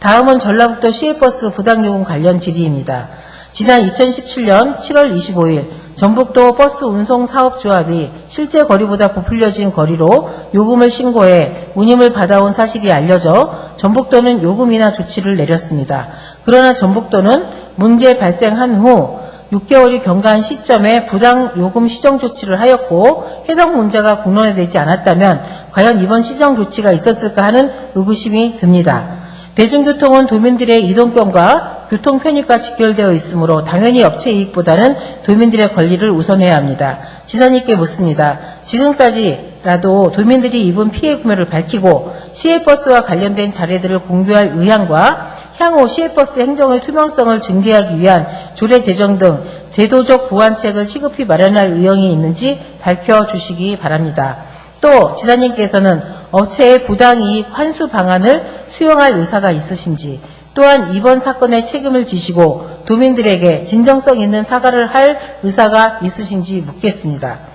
다음은 전라북도 시외버스 부당요금 관련 질의입니다. 지난 2017년 7월 25일 전북도 버스 운송 사업조합이 실제 거리보다 부풀려진 거리로 요금을 신고해 운임을 받아온 사실이 알려져 전북도는 요금 인하 조치를 내렸습니다. 그러나 전북도는 문제 발생한 후 6개월이 경과한 시점에 부당 요금 시정 조치를 하였고 해당 문제가 공론화되지 않았다면 과연 이번 시정 조치가 있었을까 하는 의구심이 듭니다. 대중교통은 도민들의 이동권과 교통 편익과 직결되어 있으므로 당연히 업체 이익보다는 도민들의 권리를 우선해야 합니다. 지사님께 묻습니다. 지금까지라도 도민들이 입은 피해 구매를 밝히고 시외버스와 관련된 자료들을 공개할 의향과 향후 시외버스 행정의 투명성을 증대하기 위한 조례 제정 등 제도적 보완책을 시급히 마련할 의향이 있는지 밝혀주시기 바랍니다. 또 지사님께서는 업체의 부당이익 환수 방안을 수용할 의사가 있으신지 또한 이번 사건의 책임을 지시고 도민들에게 진정성 있는 사과를 할 의사가 있으신지 묻겠습니다.